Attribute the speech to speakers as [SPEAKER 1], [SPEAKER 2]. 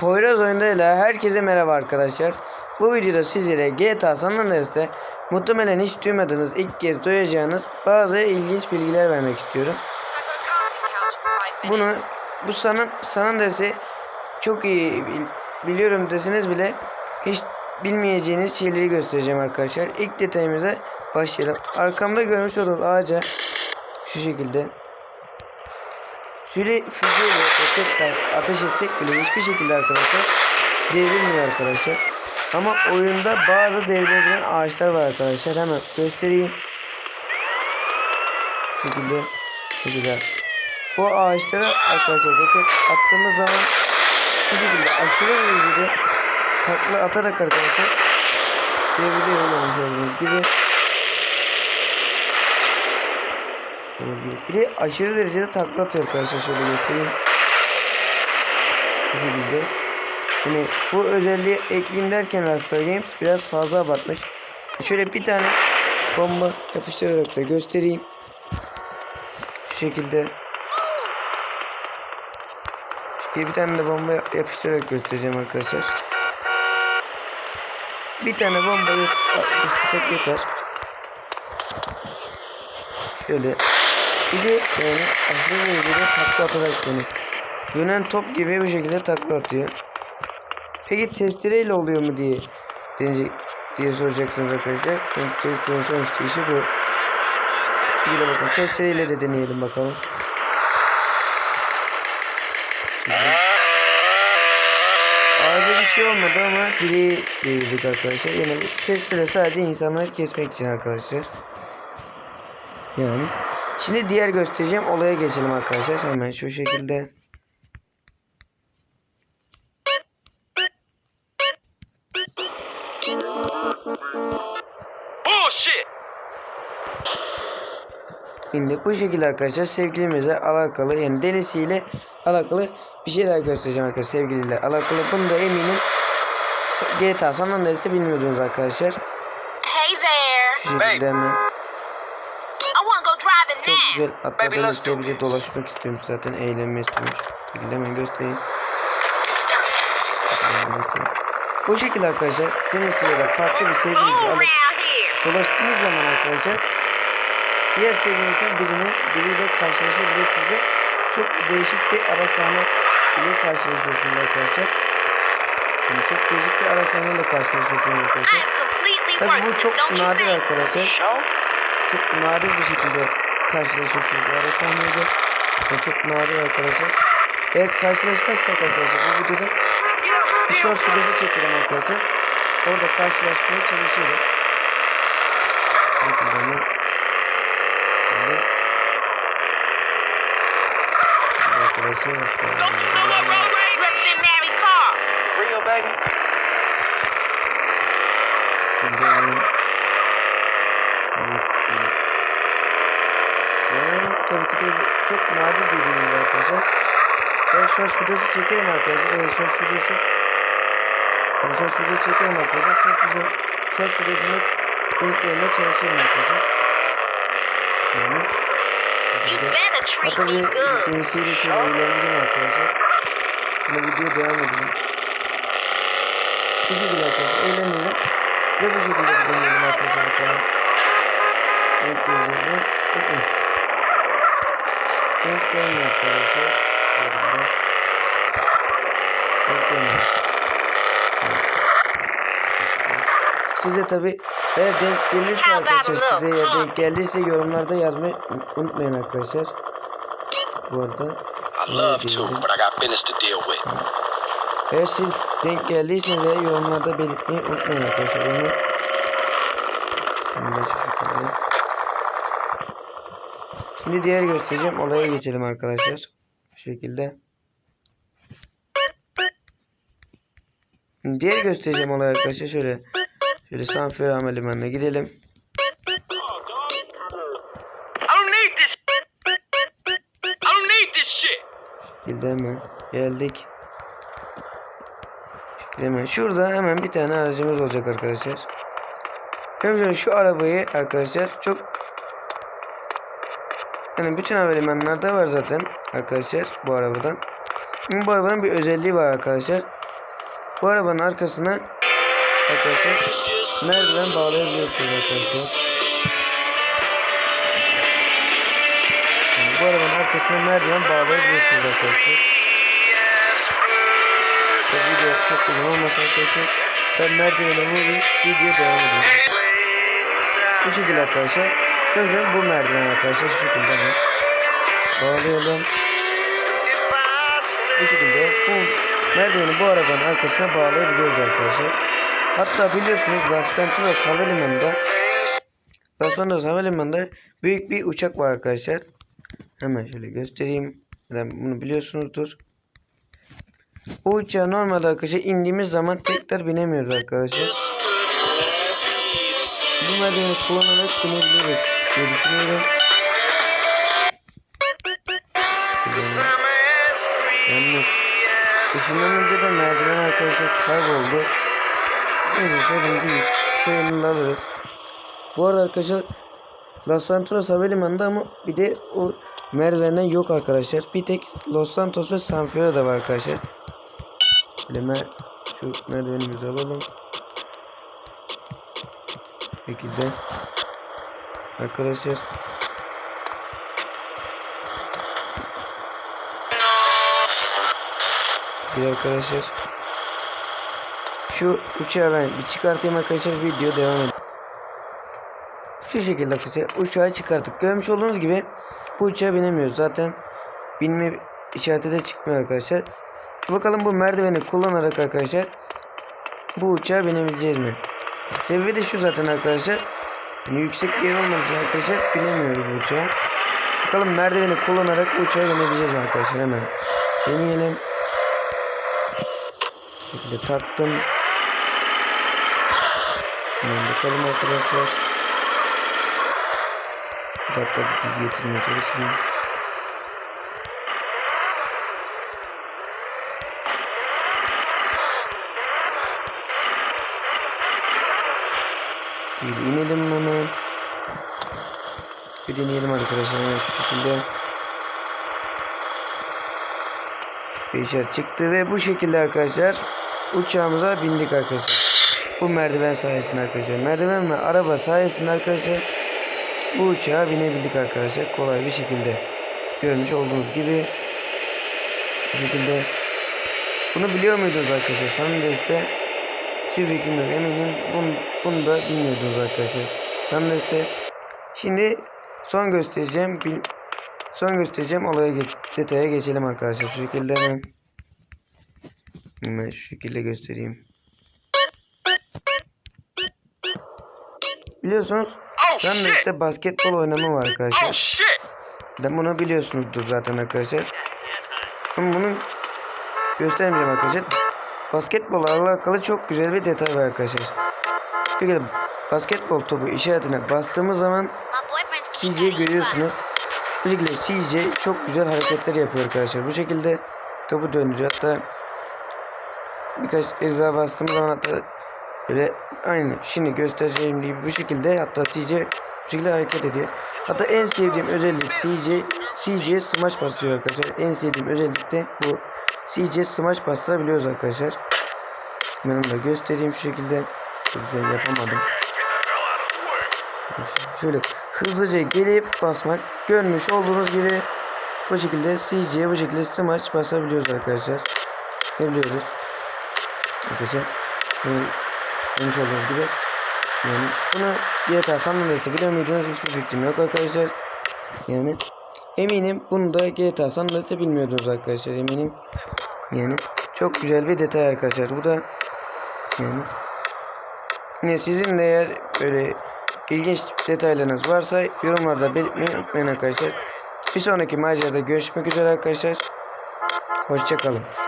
[SPEAKER 1] Poyraz oyundayla herkese merhaba arkadaşlar. Bu videoda sizlere GTA San Andreas'te muhtemelen hiç duymadığınız ilk kez duyacağınız bazı ilginç bilgiler vermek istiyorum. Bunu bu San, San Andreas'ı çok iyi bil- biliyorum deseniz bile hiç bilmeyeceğiniz şeyleri göstereceğim arkadaşlar. İlk detayımıza başlayalım. Arkamda görmüş olduğunuz ağaca şu şekilde Süre füzeyle roketle ateş etsek bile hiçbir şekilde arkadaşlar devrilmiyor arkadaşlar. Ama oyunda bazı devrilebilen ağaçlar var arkadaşlar. Hemen göstereyim. Bu şekilde mesela bu ağaçlara arkadaşlar roket attığımız zaman bu şekilde aşırı derecede takla atarak arkadaşlar devriliyor görmüş olduğunuz gibi. Bir de aşırı derecede takla atıyor arkadaşlar şöyle göstereyim. Bu şekilde. Hani bu özelliği ekleyeyim derken Rockstar biraz fazla abartmış. Şöyle bir tane bomba yapıştırarak da göstereyim. Şu şekilde. Şöyle bir tane de bomba yapıştırarak göstereceğim arkadaşlar. Bir tane bomba yapıştırsak yeter. Şöyle bir de yani aşırı derecede takla atarak yani dönen top gibi bu şekilde takla atıyor. Peki testereyle oluyor mu diye deneyecek diye soracaksınız arkadaşlar. Çünkü testerenin sonuçta işi bu. Şöyle bakın testereyle de deneyelim bakalım. Şimdi. Ağaca bir şey olmadı ama direği devirdik arkadaşlar. Yani testere sadece insanları kesmek için arkadaşlar. Yani. Şimdi diğer göstereceğim olaya geçelim arkadaşlar. Hemen şu şekilde.
[SPEAKER 2] Bullshit!
[SPEAKER 1] Şimdi bu şekilde arkadaşlar sevgilimizle alakalı yani denisiyle alakalı bir şeyler göstereceğim arkadaşlar sevgiliyle alakalı. Bunu da eminim GTA San Andreas'te bilmiyordunuz arkadaşlar.
[SPEAKER 3] Hey there.
[SPEAKER 1] Şu şekilde hemen güzel hatta
[SPEAKER 2] Baby,
[SPEAKER 1] ben
[SPEAKER 2] let's do
[SPEAKER 1] sevgili
[SPEAKER 2] this.
[SPEAKER 1] dolaşmak istiyorum zaten eğlenmek istiyorum. Şu şekilde hemen göstereyim. Bu şekilde arkadaşlar denisiyle de farklı bir sevgilinizi
[SPEAKER 3] Move
[SPEAKER 1] alıp. Dolaştığınız zaman arkadaşlar diğer sevgilinizden birini biriyle karşılaşabilirsiniz ve çok değişik bir ara sahne ile karşılaşıyorsunuz arkadaşlar. Yani çok değişik bir ara sahneyle karşılaşıyorsunuz
[SPEAKER 3] I
[SPEAKER 1] arkadaşlar.
[SPEAKER 3] am completely
[SPEAKER 1] Tabi bu çok nadir arkadaşlar. Çok nadir bir şekilde karşılaşıyorsunuz ara sahnede. Yani çok nadir arkadaşlar. Evet karşılaşmazsak arkadaşlar bu videoda bir short videosu çekelim arkadaşlar. Orada karşılaşmaya çalışıyorum. Bakın bana. Böyle. Arkadaşlar hatta.
[SPEAKER 3] Don't you know what road rage represent Mary Carr?
[SPEAKER 2] Real, baby?
[SPEAKER 1] Şimdi hemen- Evet, evet. Ve tabii ki de çok nadir dediğim gibi arkadaşlar. Short videosu çekerim arkadaşlar. Short videosu. Ben short video çekerim arkadaşlar. Short video, short videosunu denklemeye çalışırım arkadaşlar. Yani. Hatta bir
[SPEAKER 3] good.
[SPEAKER 1] denisiyle şöyle eğlendireyim arkadaşlar. Şimdi videoya devam edelim. Bu şekilde arkadaşlar eğlenelim. Ve bu şekilde bir deneyelim arkadaşlar. Denk hı. Denk gelmiyor arkadaşlar. Şöyle. Denk gelmiyor. Size tabi eğer denk gelirse arkadaşlar size eğer denk geldiyse yorumlarda yazmayı unutmayın arkadaşlar. Bu arada eğer siz denk geldiyseniz eğer yorumlarda belirtmeyi unutmayın arkadaşlar bunu. Şimdi şu şekilde. Şimdi diğer göstereceğim olaya geçelim arkadaşlar. Bu şekilde. Diğer göstereceğim olay arkadaşlar şöyle. Şöyle Sanfer Havalimanı'na gidelim.
[SPEAKER 2] I don't need this. I don't need this shit.
[SPEAKER 1] Şekilde hemen geldik. Hemen şurada hemen bir tane aracımız olacak arkadaşlar. Hem şu arabayı arkadaşlar çok yani bütün havalimanlarda var zaten arkadaşlar bu arabadan. Şimdi bu arabanın bir özelliği var arkadaşlar. Bu arabanın arkasına arkadaşlar merdiven bağlayabiliyorsunuz arkadaşlar. Bu arabanın arkasına merdiven bağlayabiliyorsunuz arkadaşlar. Video çok uzun olmasa arkadaşlar ben merdivene vurayım video devam edeyim. Bu şekilde arkadaşlar. Önce bu merdiven arkadaşlar şu şekilde bağlayalım. Bu şekilde bu merdiveni bu arabanın arkasına bağlayabiliyoruz arkadaşlar. Hatta biliyorsunuz Las Venturas Havalimanı'nda Las Havalimanı'nda büyük bir uçak var arkadaşlar. Hemen şöyle göstereyim. Neden bunu biliyorsunuzdur. Bu uçağa normalde arkadaşlar indiğimiz zaman tekrar binemiyoruz arkadaşlar. Bu merdiveni kullanarak binebiliriz diye düşünüyorum. Yalnız ışından önce de merdiven arkadaşlar kayboldu. Neyse sorun değil. Sayımını alırız. Bu arada arkadaşlar Las Venturas Havalimanı'nda ama bir de o merdivenden yok arkadaşlar. Bir tek Los Santos ve San Fierro'da var arkadaşlar. Şöyle mer şu merdivenimizi alalım. Şekilde. Arkadaşlar. Bir arkadaşlar. Şu uçağı ben bir çıkartayım arkadaşlar. Video devam edelim. Şu şekilde arkadaşlar uçağı çıkarttık. Görmüş olduğunuz gibi bu uçağa binemiyoruz. Zaten binme işareti de çıkmıyor arkadaşlar. Bakalım bu merdiveni kullanarak arkadaşlar bu uçağa binebileceğiz mi? Sebebi de şu zaten arkadaşlar. Yani yüksek bir yer olmadığı arkadaşlar binemiyoruz bu uçağa. Bakalım merdiveni kullanarak uçağa binebileceğiz mi arkadaşlar hemen. Deneyelim. Şekilde taktım. Hemen bakalım arkadaşlar. Bir dakika bir getirmeye çalışayım. Bir inelim hemen. Bir deneyelim arkadaşlar hemen şu şekilde. Beşer çıktı ve bu şekilde arkadaşlar uçağımıza bindik arkadaşlar. Bu merdiven sayesinde arkadaşlar. Merdiven ve araba sayesinde arkadaşlar bu uçağa binebildik arkadaşlar. Kolay bir şekilde. Görmüş olduğunuz gibi bu şekilde bunu biliyor muydunuz arkadaşlar? Sandes'te hiçbir fikrim yok. Eminim bunu, bunu da bilmiyordunuz arkadaşlar. Sandes'te şimdi son göstereceğim son göstereceğim olaya geç, detaya geçelim arkadaşlar. Şu şekilde hemen hemen şu şekilde göstereyim. Biliyorsunuz
[SPEAKER 2] Oh shit!
[SPEAKER 1] Sandes'te basketbol oynama var
[SPEAKER 2] Oh
[SPEAKER 1] arkadaşlar.
[SPEAKER 2] shit!
[SPEAKER 1] De bunu biliyorsunuzdur zaten arkadaşlar. Ama bunu göstermeyeceğim arkadaşlar. Basketbolla alakalı çok güzel bir detay var arkadaşlar. Peki basketbol topu işaretine bastığımız zaman CJ'yi görüyorsunuz. Bu şekilde CJ çok güzel hareketler yapıyor arkadaşlar. Bu şekilde topu döndürüyor. Hatta birkaç kez daha bastığımız zaman hatta böyle aynı şimdi göstereceğim gibi bu şekilde hatta CJ bu şekilde hareket ediyor. Hatta en sevdiğim özellik CJ CJ smash basıyor arkadaşlar. En sevdiğim özellik de bu. CJ smash bastırabiliyoruz arkadaşlar. Ben onu da göstereyim şu şekilde. Güzel yapamadım. Şöyle hızlıca gelip basmak. Görmüş olduğunuz gibi bu şekilde CJ'ye bu şekilde smash basabiliyoruz arkadaşlar. Ne biliyoruz? Arkadaşlar. Görmüş olduğunuz gibi. Yani bunu GTA San Andreas'ta biliyor muydunuz? Hiçbir fikrim yok arkadaşlar. Yani eminim bunu da GTA San Andreas'ta bilmiyordunuz arkadaşlar eminim. Yani çok güzel bir detay arkadaşlar. Bu da yani Yine sizin de eğer böyle ilginç detaylarınız varsa yorumlarda belirtmeyi unutmayın arkadaşlar. Bir sonraki macerada görüşmek üzere arkadaşlar. Hoşçakalın.